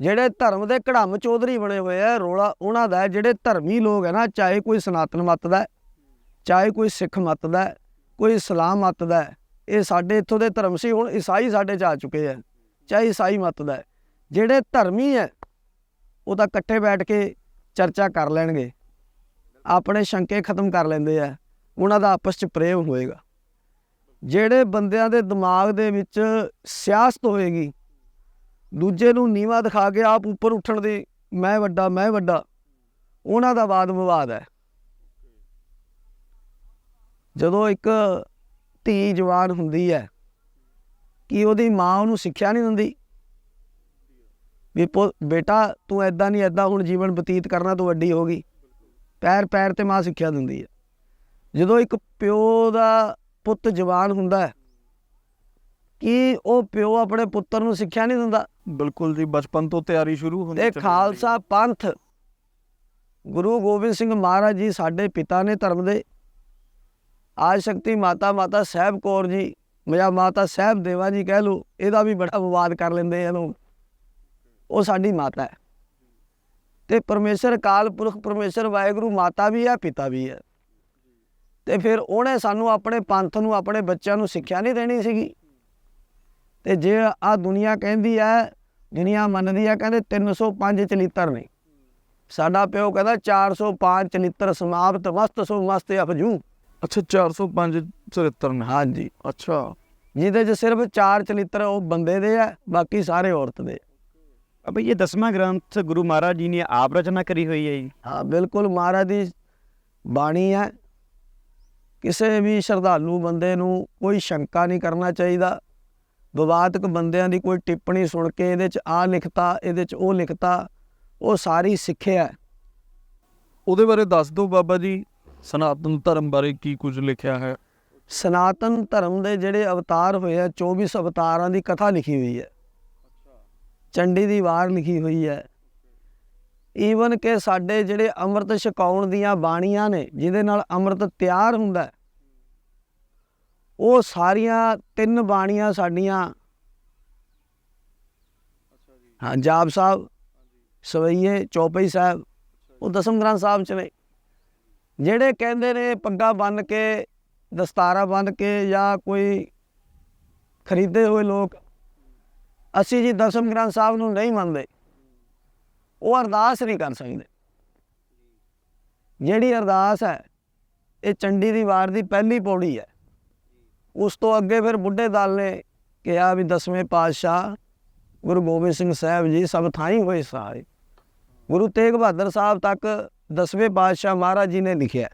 ਜਿਹੜੇ ਧਰਮ ਦੇ ਕੜਮ ਚੌਧਰੀ ਬਣੇ ਹੋਏ ਆ, ਰੋਲਾ ਉਹਨਾਂ ਦਾ ਜਿਹੜੇ ਧਰਮੀ ਲੋਕ ਹੈ ਨਾ, ਚਾਹੇ ਕੋਈ ਸਨਾਤਨ ਮਤ ਦਾ ਚਾਹੇ ਕੋਈ ਸਿੱਖ ਮਤ ਦਾ ਕੋਈ ਇਸਲਾਮ ਮਤ ਦਾ ਇਹ ਸਾਡੇ ਇੱਥੋਂ ਦੇ ਧਰਮ ਸੀ, ਹੁਣ ਈਸਾਈ ਸਾਡੇ ਚ ਆ ਚੁੱਕੇ ਆ, ਚਾਹੇ ਈਸਾਈ ਮਤ ਦਾ ਜਿਹੜੇ ਧਰਮੀ ਹੈ ਉਹ ਤਾਂ ਇਕੱਠੇ ਬੈਠ ਕੇ ਚਰਚਾ ਕਰ ਲੈਣਗੇ, ਆਪਣੇ ਸ਼ੰਕੇ ਖਤਮ ਕਰ ਲੈਂਦੇ ਆ, ਉਹਨਾਂ ਦਾ ਆਪਸ ਚ ਪ੍ਰੇਮ ਹੋਏਗਾ। ਜਿਹੜੇ ਬੰਦਿਆਂ ਦੇ ਦਿਮਾਗ ਦੇ ਵਿੱਚ ਸਿਆਸਤ ਹੋਏਗੀ ਦੂਜੇ ਨੂੰ ਨੀਵਾ ਦਿਖਾ ਕੇ ਆਪ ਉੱਪਰ ਉੱਠਣ ਦੀ, ਮੈਂ ਵੱਡਾ ਮੈਂ ਵੱਡਾ, ਉਹਨਾਂ ਦਾ ਵਾਦ ਵਿਵਾਦ ਹੈ। ਜਦੋਂ ਇੱਕ ਧੀ ਜਵਾਨ ਹੁੰਦੀ ਹੈ, ਕਿ ਉਹਦੀ ਮਾਂ ਉਹਨੂੰ ਸਿੱਖਿਆ ਨਹੀਂ ਦਿੰਦੀ? ਵੀ ਪੁ- ਬੇਟਾ, ਤੂੰ ਐਦਾਂ ਨਹੀਂ ਐਦਾਂ ਹੁਣ ਜੀਵਨ ਬਤੀਤ ਕਰਨਾ, ਤੂੰ ਵੱਡੀ ਹੋ ਗਈ। ਪੈਰ ਪੈਰ ਤੇ ਮਾਂ ਸਿੱਖਿਆ ਦਿੰਦੀ ਹੈ। ਜਦੋਂ ਇੱਕ ਪਿਓ ਦਾ ਪੁੱਤ ਜਵਾਨ ਹੁੰਦਾ ਹੈ ਕਿ ਉਹ ਪਿਓ ਆਪਣੇ ਪੁੱਤਰ ਨੂੰ ਸਿੱਖਿਆ ਨਹੀਂ ਦਿੰਦਾ। ਬਿਲਕੁਲ ਜੀ ਬਚਪਨ ਤੋਂ ਤਿਆਰੀ ਸ਼ੁਰੂ ਹੁੰਦੀ ਤੇ ਖਾਲਸਾ ਪੰਥ ਗੁਰੂ ਗੋਬਿੰਦ ਸਿੰਘ ਮਹਾਰਾਜ ਜੀ ਸਾਡੇ ਪਿਤਾ ਨੇ ਧਰਮ ਦੇ। ਆਜ ਸ਼ਕਤੀ ਮਾਤਾ ਮਾਤਾ ਸਾਹਿਬ ਕੌਰ ਜੀ ਜਾਂ ਮਾਤਾ ਸਾਹਿਬ ਦੇਵਾ ਜੀ ਕਹਿ ਲਓ ਇਹਦਾ ਵੀ ਬੜਾ ਵਿਵਾਦ ਕਰ ਲੈਂਦੇ ਆ ਲੋਕ। ਉਹ ਸਾਡੀ ਮਾਤਾ ਹੈ। ਤੇ ਪਰਮੇਸ਼ਰ ਅਕਾਲ ਪੁਰਖ ਪਰਮੇਸ਼ਰ ਵਾਹਿਗੁਰੂ ਮਾਤਾ ਵੀ ਹੈ ਪਿਤਾ ਵੀ ਹੈ। ਤੇ ਫਿਰ ਉਹਨੇ ਸਾਨੂੰ ਆਪਣੇ ਪੰਥ ਨੂੰ ਆਪਣੇ ਬੱਚਿਆਂ ਨੂੰ ਸਿੱਖਿਆ ਨਹੀਂ ਦੇਣੀ ਸੀਗੀ। ਤੇ ਜੇ ਆ ਦੁਨੀਆ ਕਹਿੰਦੀ ਹੈ ਦੁਨੀਆ ਮੰਨਦੀ ਹੈ ਕਹਿੰਦੇ 305 ਚਲਿੱਤਰ ਨੇ। ਸਾਡਾ ਪਿਓ ਕਹਿੰਦਾ 405 ਚਲਿੱਤਰ ਸਮਾਪਤ ਮਸਤ ਸੋ ਮਸਤ ਅਫਜੂ ਅੱਛਾ 405 74 ਨੇ। ਹਾਂਜੀ। ਅੱਛਾ। ਜਿਹਦੇ 'ਚ ਸਿਰਫ 4 ਚਲਿੱਤਰ ਉਹ ਬੰਦੇ ਦੇ ਆ ਬਾਕੀ ਸਾਰੇ ਔਰਤ ਦੇ। ਅਬੇ ਇਹ ਦਸਵਾਂ ਗ੍ਰੰਥ ਗੁਰੂ ਮਹਾਰਾਜ ਜੀ ਨੇ ਆਪ ਰਚਨਾ ਕਰੀ ਹੋਈ ਹੈ ਜੀ। ਹਾਂ ਬਿਲਕੁਲ ਮਹਾਰਾਜ ਦੀ ਬਾਣੀ ਹੈ। ਕਿਸੇ ਵੀ ਸ਼ਰਧਾਲੂ ਬੰਦੇ ਨੂੰ ਕੋਈ ਸ਼ੰਕਾ ਨਹੀਂ ਕਰਨਾ ਚਾਹੀਦਾ। ਵਿਵਾਦਕ ਬੰਦਿਆਂ ਦੀ ਕੋਈ ਟਿੱਪਣੀ ਸੁਣ ਕੇ ਇਹਦੇ 'ਚ ਆ ਲਿਖਤਾ ਇਹਦੇ 'ਚ ਉਹ ਲਿਖਤਾ ਉਹ ਸਾਰੀ ਸਿੱਖਿਆ ਉਹਦੇ ਬਾਰੇ ਦੱਸ ਦਿਓ ਬਾਬਾ ਜੀ ਸਨਾਤਨ ਧਰਮ ਬਾਰੇ ਕੀ ਕੁਝ ਲਿਖਿਆ ਹੈ? ਸਨਾਤਨ ਧਰਮ ਦੇ ਜਿਹੜੇ ਅਵਤਾਰ ਹੋਏ ਆ 24 ਅਵਤਾਰਾਂ ਦੀ ਕਥਾ ਲਿਖੀ ਹੋਈ ਹੈ। ਚੰਡੀ ਦੀ ਵਾਰ ਲਿਖੀ ਹੋਈ ਹੈ। ਈਵਨ ਕਿ ਸਾਡੇ ਜਿਹੜੇ ਅੰਮ੍ਰਿਤ ਛਕਾਉਣ ਦੀਆਂ ਬਾਣੀਆਂ ਨੇ ਜਿਹਦੇ ਨਾਲ ਅੰਮ੍ਰਿਤ ਤਿਆਰ ਹੁੰਦਾ ਹੈ, ਉਹ ਸਾਰੀਆਂ ਤਿੰਨ ਬਾਣੀਆਂ ਸਾਡੀਆਂ। ਹਾਂ ਜਾਪ ਸਾਹਿਬ, ਸਵਈਏ ਚੌਪਈ ਸਾਹਿਬ, ਉਹ ਦਸਮ ਗ੍ਰੰਥ ਸਾਹਿਬ ਚ ਨੇ। ਜਿਹੜੇ ਕਹਿੰਦੇ ਨੇ ਪੱਗਾਂ ਬੰਨ ਕੇ, ਦਸਤਾਰਾ ਬੰਨ ਕੇ ਜਾਂ ਕੋਈ ਖਰੀਦੇ ਹੋਏ ਲੋਕ, ਅਸੀਂ ਜੀ ਦਸਮ ਗ੍ਰੰਥ ਸਾਹਿਬ ਨੂੰ ਨਹੀਂ ਮੰਨਦੇ। ਉਹ ਅਰਦਾਸ ਨਹੀਂ ਕਰ ਸਕਦੇ। ਜਿਹੜੀ ਅਰਦਾਸ ਹੈ, ਇਹ ਚੰਡੀ ਦੀ ਵਾਰ ਦੀ ਪਹਿਲੀ ਪੌੜੀ ਹੈ। ਉਸ ਤੋਂ ਅੱਗੇ ਫਿਰ ਬੁੱਢੇ ਦਲ ਨੇ ਕਿਹਾ ਵੀ ਦਸਵੇਂ ਪਾਤਸ਼ਾਹ ਗੁਰੂ ਗੋਬਿੰਦ ਸਿੰਘ ਸਾਹਿਬ ਜੀ ਸਭ ਥਾਈ ਹੋਏ ਸਾਰੇ। ਗੁਰੂ ਤੇਗ ਬਹਾਦਰ ਸਾਹਿਬ ਤੱਕ ਦਸਵੇਂ ਪਾਤਸ਼ਾਹ ਮਹਾਰਾਜ ਜੀ ਨੇ ਲਿਖਿਆ।